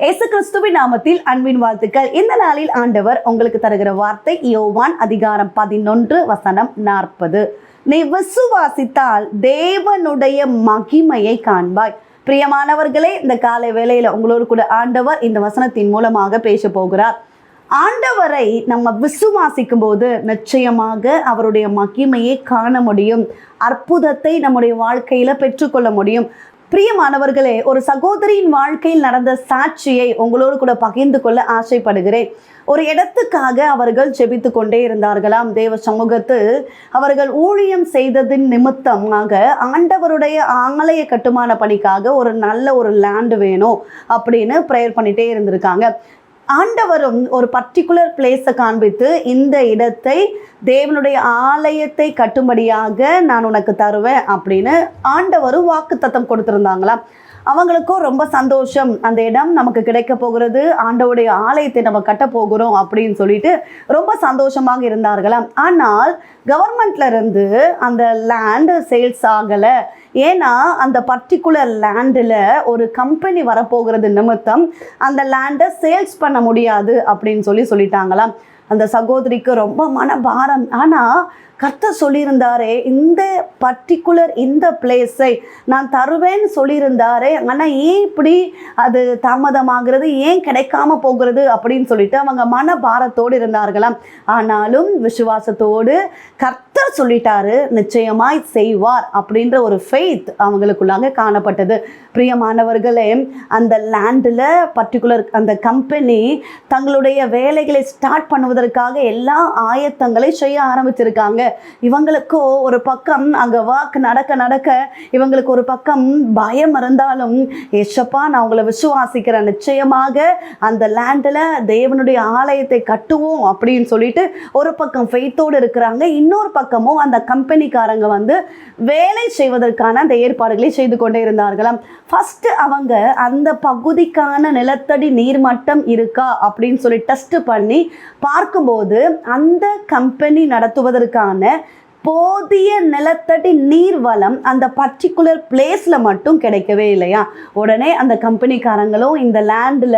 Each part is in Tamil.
இயேசு கிறிஸ்துவின் நாமத்தில் அன்பின் வாழ்த்துக்கள். இந்த நாளில் ஆண்டவர் உங்களுக்கு தருகிற வார்த்தை யோவான் அதிகாரம் பதினொன்று வசனம் நாற்பது. நீ விசுவாசித்தால் தேவனுடைய மகிமையை காண்பாய். பிரியமானவர்களே இந்த காலை வேளையில உங்களோடு கூட ஆண்டவர் இந்த வசனத்தின் மூலமாக பேச போகிறார். ஆண்டவரை நம்ம விசுவாசிக்கும் போது நிச்சயமாக அவருடைய மகிமையை காண முடியும். அற்புதத்தை நம்முடைய வாழ்க்கையில பெற்றுக்கொள்ள முடியும். பிரியமானவர்களே ஒரு சகோதரியின் வாழ்க்கையில் நடந்த சாட்சியை உங்களோடு கூட பகிர்ந்து கொள்ள ஆசைப்படுகிறேன். ஒரு இடத்துக்காக அவர்கள் ஜெபித்து கொண்டே இருந்தார்களாம். தேவ சமூகத்து அவர்கள் ஊழியம் செய்ததின் நிமித்தமாக ஆண்டவருடைய ஆலய கட்டுமான பணிக்காக ஒரு நல்ல ஒரு லேண்டு வேணும் அப்படின்னு ப்ரேயர் பண்ணிட்டே இருந்திருக்காங்க. ஆண்டவரும் ஒரு பர்டிகுலர் பிளேஸை காண்பித்து இந்த இடத்தை தேவனுடைய ஆலயத்தை கட்டும்படியாக நான் உனக்கு தருவேன் அப்படின்னு ஆண்டவரும் வாக்கு தத்தம் கொடுத்துருந்தாங்களாம். அவங்களுக்கும் ரொம்ப சந்தோஷம். அந்த இடம் நமக்கு கிடைக்க போகிறது. ஆண்டவுடைய ஆலயத்தை நம்ம கட்ட போகிறோம் அப்படின்னு சொல்லிட்டு ரொம்ப சந்தோஷமாக இருந்தார்களாம். ஆனால் கவர்மெண்ட்ல இருந்து அந்த லேண்டு சேல்ஸ் ஆகலை. ஏன்னா அந்த பர்டிகுலர் லேண்டில் ஒரு கம்பெனி வரப்போகிறது நிமித்தம் அந்த லேண்டை சேல்ஸ் பண்ண முடியாது அப்படின்னு சொல்லி சொல்லிட்டாங்களாம். அந்த சகோதரிக்கு ரொம்ப மனபாரம். ஆனால் கர்த்தர் சொல்லியிருந்தாரே இந்த பர்டிகுலர் இந்த பிளேஸை நான் தருவேன்னு சொல்லியிருந்தாரே ஆனால் ஏன் இப்படி அது தாமதமாகிறது ஏன் கிடைக்காம போகிறது அப்படின்னு சொல்லிட்டு அவங்க மன பாரத்தோடு இருந்தார்களாம். ஆனாலும் விசுவாசத்தோடு கர்த்தர் சொல்லிட்டாரு நிச்சயமாய் செய்வார் அப்படின்ற ஒரு ஃபெய்த் அவங்களுக்குள்ளாங்க காணப்பட்டது. பிரியமானவர்களே அந்த லேண்டில் பர்டிகுலர் அந்த கம்பெனி தங்களுடைய வேலைகளை ஸ்டார்ட் பண்ணுவதற்காக எல்லா ஆயத்தங்களை செய்ய ஆரம்பிச்சிருக்காங்க. இவங்களுக்கோ ஒரு பக்கம் அங்கே வாக்கு நடக்க நடக்க இவங்களுக்கு ஒரு பக்கம் பயம் இருந்தாலும் ஏசப்பா நான் உங்களை விசுவாசிக்கிறேன். நிச்சயமாக அந்த லேண்டில் தேவனுடைய ஆலயத்தை கட்டுவோம் அப்படின்னு சொல்லிட்டு ஒரு பக்கம் ஃபெய்த்தோடு இருக்கிறாங்க. இன்னொரு பக்கமும் அந்த கம்பெனிக்காரங்க வந்து வேலை செய்வதற்கான அந்த ஏற்பாடுகளை செய்து கொண்டே இருந்தார்களாம். ஃபஸ்ட்டு அவங்க அந்த பகுதிக்கான நிலத்தடி நீர்மட்டம் இருக்கா அப்படின்னு சொல்லி டெஸ்ட் பண்ணி பார்க்கும்போது அந்த கம்பெனி நடத்துவதற்கான போதிய நிலத்தடி நீர் வளம் அந்த பர்டிகுலர் பிளேஸில் மட்டும் கிடைக்கவே இல்லையா? உடனே அந்த கம்பெனிக்காரங்களும் இந்த லேண்டில்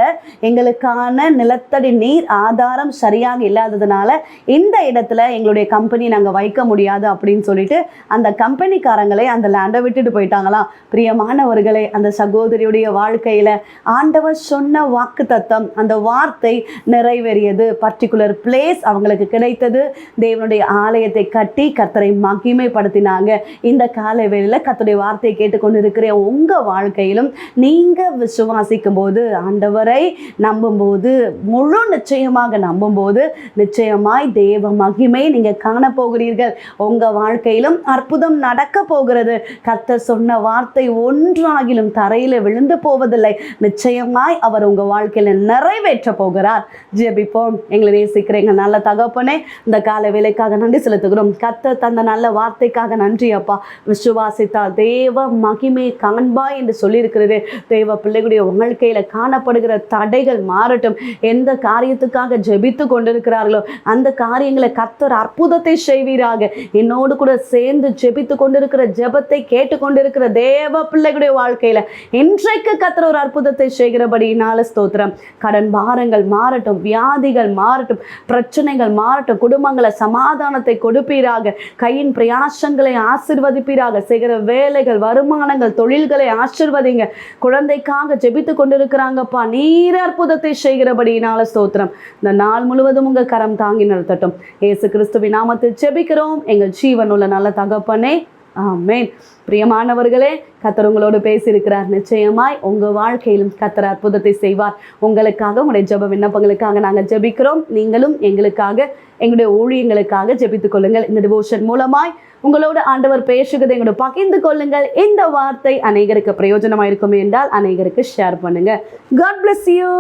எங்களுக்கான நிலத்தடி நீர் ஆதாரம் சரியாக இல்லாததுனால இந்த இடத்துல எங்களுடைய கம்பெனி நாங்கள் வைக்க முடியாது அப்படின்னு சொல்லிட்டு அந்த கம்பெனிக்காரங்களை அந்த லேண்டை விட்டுட்டு போயிட்டாங்களாம். பிரியமானவர்களே அந்த சகோதரியுடைய வாழ்க்கையில் ஆண்டவர் சொன்ன வாக்கு தத்தம் அந்த வார்த்தை நிறைவேறியது. பர்டிகுலர் பிளேஸ் அவங்களுக்கு கிடைத்தது. தேவனுடைய ஆலயத்தை கட்டி கத்தரை மகிமைப்படுத்தினாங்க. இந்த காலை வேளையில் கத்தருடைய வார்த்தையை கேட்டுக்கொண்டு இருக்கிற உங்கள் வாழ்க்கையிலும் நீங்கள் விசுவாசிக்கும் போது ஆண்டவரை நம்பும்போது முழு நிச்சயமாக நம்பும்போது நிச்சயமாய் தேவ மகிமை நீங்கள் காணப்போகிறீர்கள் உங்கள் வாழ்க்கையிலும் அற்புதம் நடக்க போகிறது. கர்த்தர் சொன்ன வார்த்தை ஒன்றாகிலும் தரையில் விழுந்து போவதில்லை. நிச்சயமாய் அவர் உங்கள் வாழ்க்கையில் நிறைவேற்ற போகிறார். ஜெபிப்போம். எங்களை நேசிக்கிற எங்கள் நல்ல தகப்பனே இந்த கால வேலைக்காக நன்றி செலுத்துகிறோம். கத்த தந்த நல்ல வார்த்தைக்காக நன்றி அப்பா. விசுவாசித்தா தேவ மகிமை காண்பா என்று சொல்லியிருக்கிறது. தேவ பிள்ளைகளுடைய வாழ்க்கையில் காணப்படுகிற தடைகள் மாறட்டும். எந்த காரியத்துக்காக ஜெபித்து கொண்டிருக்கிறார்களோ அந்த காரியங்களை கத்தர் அற்புதத்தை செய்வீராக. என்னோடு கூட சேர்ந்து ஜெபித்து கொண்டிருக்கிற ஜெபத்தை கேட்டுக்கொண்டிருக்கிற தேவ பிள்ளைகளுடைய வாழ்க்கையில இன்றைக்கு கத்தர் ஒரு அற்புதத்தை செய்கிறபடினால ஸ்தோத்திரம். கடன் பாரங்கள் மாறட்டும் வியாதிகள் மாறட்டும் பிரச்சனைகள் மாறட்டும் குடும்பங்களை சமாதானத்தை கொடுப்பீராக. கையின் பிரயாசங்களை ஆசிர்வதிப்பீராக. செய்கிற வேலைகள் வருமானங்கள் தொழில்களை ஆசிர்வதிங்க. குழந்தைக்காக ஜெபித்து கொண்டிருக்கிறாங்கப்பா. நீர் அற்புதத்தை செய்கிறபடியினால ஸ்தோத்திரம். இந்த நாள் முழுவதும் உங்க கரம் தாங்கி நடத்தட்டும் ஏசு கிறிஸ்துவின் நாமத்தில் ஜெபிக்கிறோம். எங்கள் ஜீவன் உள்ள நல்ல தகப்பனே ஆமேன். பிரியமானவர்களே கத்தர் உங்களோடு பேசியிருக்கிறார். நிச்சயமாய் உங்கள் வாழ்க்கையிலும் கத்தர் அற்புதத்தை செய்வார். உங்களுக்காக உங்களுடைய ஜெப விண்ணப்பங்களுக்காக நாங்கள் ஜெபிக்கிறோம். நீங்களும் எங்களுக்காக எங்களுடைய ஊழியங்களுக்காக ஜெபித்துக் கொள்ளுங்கள். இந்த டிவோஷன் மூலமாய் உங்களோட ஆண்டவர் பேசுகிறதை எங்களோட பகிர்ந்து கொள்ளுங்கள். இந்த வார்த்தை அநேகருக்கு பிரயோஜனமாக இருக்கும் என்றால் அநேகருக்கு ஷேர் பண்ணுங்க. God bless you